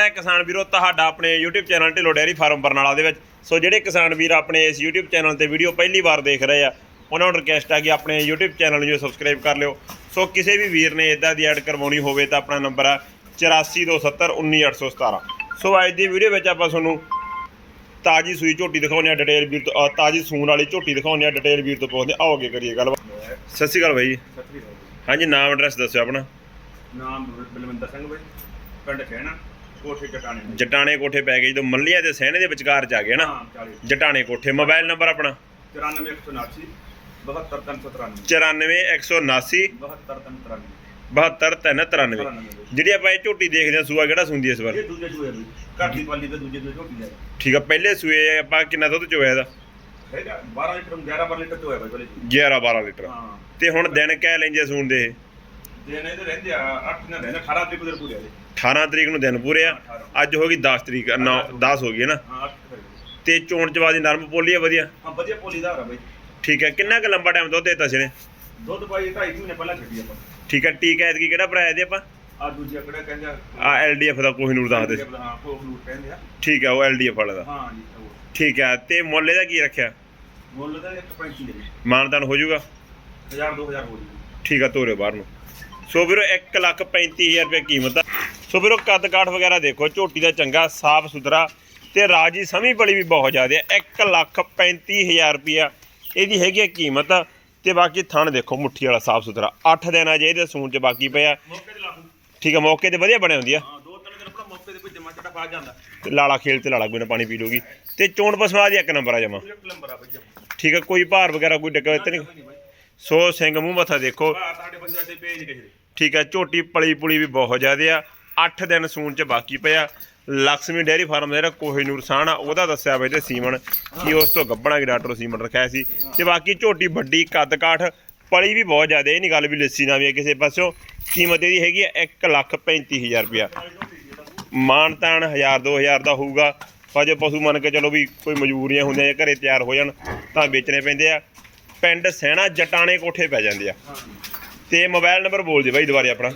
ਹੈ ਕਿਸਾਨ ਵੀਰੋ ਤੁਹਾਡਾ ਆਪਣੇ YouTube channel Dhillon dairy farm Barnala ਦੇ ਵਿੱਚ। ਸੋ ਜਿਹੜੇ ਕਿਸਾਨ ਵੀਰ ਆਪਣੇ ਇਸ YouTube ਚੈਨਲ ਤੇ ਵੀਡੀਓ ਪਹਿਲੀ ਵਾਰ ਦੇਖ ਰਹੇ ਆ ਉਹਨਾਂ ਨੂੰ ਰਿਕਵੈਸਟ ਹੈ ਕਿ ਆਪਣੇ YouTube ਚੈਨਲ ਨੂੰ ਸਬਸਕ੍ਰਾਈਬ ਕਰ ਲਿਓ। ਸੋ ਕਿਸੇ ਵੀ ਵੀਰ ਨੇ ਇਦਾਂ ਦੀ ਐਡ ਕਰਵਾਉਣੀ ਹੋਵੇ ਤਾਂ ਆਪਣਾ ਨੰਬਰ ਆ 8427191817 ਸੋ ਅੱਜ ਦੀ ਵੀਡੀਓ ਵਿੱਚ ਆਪਾਂ ਤੁਹਾਨੂੰ ਤਾਜੀ ਸੂਈ ਝੋਟੀ ਦਿਖਾਉਂਦੇ ਆ ਡਿਟੇਲ ਵੀਰ ਤੋਂ ਤਾਜੀ ਸੂਣ ਵਾਲੀ ਝੋਟੀ ਦਿਖਾਉਂਦੇ ਆ ਡਿਟੇਲ ਵੀਰ ਤੋਂ ਪੁੱਛਦੇ ਆਓ ਅੱਗੇ ਕਰੀਏ ਗੱਲ। ਸਤਿ ਸ਼੍ਰੀ ਅਕਾਲ ਬਾਈ। ਜੀ ਸਤਰੀ ਹੋ ਹਾਂਜੀ ਨਾਮ ਐਡਰੈਸ ਦੱਸਿਓ ਆਪਣਾ। ਨਾਮ ਬਲਵਿੰਦਰ ਸਿੰਘ ਬਾਈ ਪਿੰਡ ਖੇਣਾ ਕੋਠੇ ਚਟਾਣੇ ਜਟਾਣੇ ਕੋਠੇ ਪੈ ਗਏ ਜਦੋਂ ਮੱਲੀਆਂ ਤੇ ਸਹਿਣੇ ਦੇ ਵਿਚਕਾਰ ਚ ਆ ਗਏ ਨਾ ਹਾਂ 40 ਜਟਾਣੇ ਕੋਠੇ ਮੋਬਾਈਲ ਨੰਬਰ ਆਪਣਾ? 94179 72393 94179 72393 72393 ਜਿਹੜੀ ਆਪਾਂ ਇਹ ਝੋਟੀ ਦੇਖਦੇ ਆ ਸੂਆ ਕਿਹੜਾ ਸੁੰਦੀ ਇਸ ਵਾਰ? ਇਹ ਦੂਜੇ ਸੂਏ ਬਈ ਘਰ ਦੀ ਪਾਲੀ ਤੇ ਦੂਜੇ ਸੂਏ ਝੋਟੀ ਹੈ ਠੀਕ ਆ ਪਹਿਲੇ ਸੂਏ ਆਪਾਂ ਕਿੰਨਾ ਦੁੱਧ ਚੋਇਆ ਇਹਦਾ? ਹੈਗਾ 12 ਲੀਟਰ 11 12 ਲੀਟਰ ਚੋਇਆ ਬਾਈ ਪਹਿਲੇ 11 12 ਲੀਟਰ। ਹਾਂ। ਤੇ ਹੁਣ ਦਿਨ ਕਹਿ ਲੈਂਦੇ ਸੂਣ ਦੇ ਇਹ? ਦਿਨ ਇਹਦੇ ਰਹਿੰਦੇ ਆ 8 ਦਿਨ ਰਹਿੰਦੇ 18 ਤਰੀਕ ਦੇ ਪੂਰੇ ਆ ਜੀ 18 ਤਰੀਕ ਨੂੰ ਦਿਨ ਪੂਰੇ ਆ। ਅੱਜ ਹੋ ਗਈ 10 ਤਰੀਕ 9 10 ਹੋ ਗਈ ਹੈ ਨਾ। ਹਾਂ 8 ਤਰੀਕ। ਤੇ ਚੋਣ ਚਵਾ ਦੀ ਨਰਮ ਪੋਲੀ ਆ ਵਧੀਆ? ਹਾਂ ਵਧੀਆ ਪੋਲੀ ਦਾ ਹੋ ਬਾਈ। ਠੀਕ ਹੈ ਕਿੰਨਾ ਕੁ ਲੰਬਾ ਟਾਈਮ ਦੁੱਧ ਦੇਤਾ ਸੀ ਨੇ ਦੁੱਧ ਬਾਈ 2.5 ਮਹੀਨੇ ਪਹਿਲਾਂ ਛੱਡੀ ਆਪਾਂ। ਠੀਕ ਹੈ ਟੀਕਾ ਐਤਕੀ ਕਿਹੜਾ ਭਰਾਇਆ ਦੇ ਆਪਾਂ? ਆ ਦੂਜੀ ਅਕੜਾ ਕਹਿੰਦੇ ਆ? ਆ ਐਲਡੀਐਫ ਦਾ ਕੋਹੀਨੂਰ ਦੱਸਦੇ ਹਾਂ ਲੂਟ ਕਹਿੰਦੇ ਆ। ਠੀਕ ਹੈ ਉਹ ਐਲਡੀਐਫ ਵਾਲਾ ਦਾ। ਹਾਂ ਜੀ ਠੀਕ ਹੈ ਤੇ ਮੁੱਲ ਇਹਦਾ ਕੀ ਰੱਖਿਆ? ਮੁੱਲ ਦਾ 1.35 ਦੇ ਮਾਨਦਾਨ ਹੋ ਜਾਊਗਾ? 1000 2000 ਹੋ ਜੀ ਠੀਕ ਆ ਤੋਰੇ ਬਾਹਰ ਨੂੰ। ਸੋ ਵੀਰੋ 1 ਲੱਖ 35000 ਰੁਪਏ ਕੀਮਤ ਆ। ਸੋ ਵੀਰੋ ਕੱਦ ਕਾਠ ਵਗੈਰਾ ਦੇਖੋ ਝੋਟੀ ਦਾ ਚੰਗਾ ਸਾਫ਼ ਸੁਥਰਾ ਤੇ ਰਾਜੀ ਸਮੀ ਬੜੀ ਵੀ ਬਹੁਤ ਜ਼ਿਆਦਾ ਹੈ 1 ਲੱਖ 35000 ਰੁਪਿਆ ਇਹਦੀ ਹੈਗੀ ਕੀਮਤ ਤੇ ਬਾਕੀ ਥਣ ਦੇਖੋ ਮੁੱਠੀ ਵਾਲਾ ਸਾਫ਼ ਸੁਥਰਾ। 8 ਦਿਨ ਆ ਜੇ ਇਹਦੇ ਸੂਣ ਚ ਬਾਕੀ ਪਿਆ। ਠੀਕ ਆ ਮੌਕੇ ਤੇ ਵਧੀਆ ਬਣੇ ਹੁੰਦੀ ਆ। ਹਾਂ ਲਾਲਾ ਖੇਲ ਤੇ ਲਾਲਾ ਕੋਈ ਨਾ ਪਾਣੀ ਪੀ ਲੂਗੀ। ਤੇ ਚੋਣ ਪਸਮਾ ਦੀ ਇੱਕ ਨੰਬਰ ਆ ਜਮਾ। ਠੀਕ ਆ ਕੋਈ ਭਾਰ ਵਗੈਰਾ ਕੋਈ ਡਿੱਕਤ ਨਹੀਂ। ਨਹੀਂ ਸੋ ਸਿੰਘ ਮੂੰਹ ਮੱਥਾ ਦੇਖੋ। ਠੀਕ ਹੈ ਝੋਟੀ ਪਲੀ ਪੁਲੀ ਵੀ ਬਹੁਤ ਜ਼ਿਆਦੇ ਆ। 8 ਦਿਨ ਸੂਣ ਚ ਬਾਕੀ ਪਿਆ। ਲక్ష్ਮੀ ਡੇਅਰੀ ਫਾਰਮ ਦਾ ਜਿਹੜਾ ਕੋਹੀਨੂਰ ਸਾਨ ਆ, ਉਹਦਾ ਦੱਸਿਆ ਬਈ ਤੇ ਸੀਮਨ ਕੀ ਉਸ ਤੋਂ ਗੱਬਣਾ ਕੀ ਡਾਕਟਰ ਸੀਮਨ ਰੱਖਿਆ ਸੀ। ਤੇ ਬਾਕੀ ਝੋਟੀ ਵੱਡੀ, ਕੱਦ ਕਾਠ, ਪਲੀ ਵੀ ਬਹੁਤ ਜ਼ਿਆਦਾ, ਇਹ ਨਹੀਂ ਗੱਲ ਵੀ ਲੱਸੀ ਨਾ ਵੀ ਹੈ ਕਿਸੇ ਪਾਸਿਓਂ। ਕੀਮਤ ਇਹਦੀ ਹੈਗੀ ਹੈ 1 ਲੱਖ 35000 ਰੁਪਇਆ। ਮਾਨ ਤਾਨ 1000 2000 ਦਾ ਹੋਊਗਾ। ਪਰ ਜੇ ਪਸ਼ੂ ਮੰਨ ਕੇ ਚਲੋ ਵੀ ਕੋਈ ਮਜਬੂਰੀਆਂ ਹੁੰਦੀਆਂ ਜੇ ਘਰੇ ਤਿਆਰ ਹੋ ਜਾਣ, ਤਾਂ ਵੇਚਣੇ ਪੈਂਦੇ ਆ। ਪਿੰਡ ਸਹਿਣਾ ਜਟਾਣੇ ਕੋਠੇ ਪੈ ਜਾਂਦੇ ਆ। ਹਾਂ ਤੇ ਮੋਬਾਈਲ ਨੰਬਰ ਬੋਲ ਦੇ ਬਾਈ ਦੁਬਾਰੇ ਆਪਣਾ।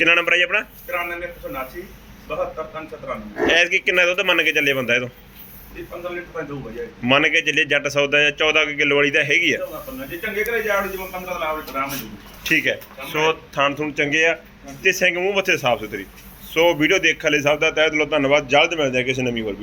ਕਿੰਨਾ ਨੰਬਰ ਹੈ ਜੀ ਆਪਣਾ? 94179 72393 ਐਸ ਕੀ ਕਿੰਨਾ ਦੁੱਧ ਮੰਨ ਕੇ ਚੱਲੇ ਬੰਦਾ ਇਹ ਤੋਂ? ਇਹ 15 ਲੀਟਰ ਤਾਂ ਦਊਗਾ ਜੀ। ਮੰਨ ਕੇ ਚੱਲੇ ਜੱਟ ਸੌਦਾ ਜਾਂ 14 ਕੁ ਕਿਲੋ ਵਾਲੀ ਤਾਂ ਹੈਗੀ ਆ। ਜੇ ਚੰਗੇ ਘਰੇ ਜਾੜ ਜਿਵੇਂ 15 ਦਾ ਲੀਟਰ ਆਰਾਮ ਨਾਲ ਠੀਕ ਹੈ ਸੋ ਥਾਣ ਥੂਣ ਚੰਗੇ ਆ ਤੇ ਸਿੰਘ ਮੂੰਹ ਮੱਥੇ ਸਾਫ਼ ਸੁਥਰੀ। ਸੋ ਵੀਡੀਓ ਦੇਖਣ ਲਈ ਸਭ ਦਾ ਤਹਿ ਦਿਲੋਂ ਧੰਨਵਾਦ ਜਲਦ ਮਿਲਦੇ ਆ ਕਿਸੇ ਨਵੀਂ ਹੋਰ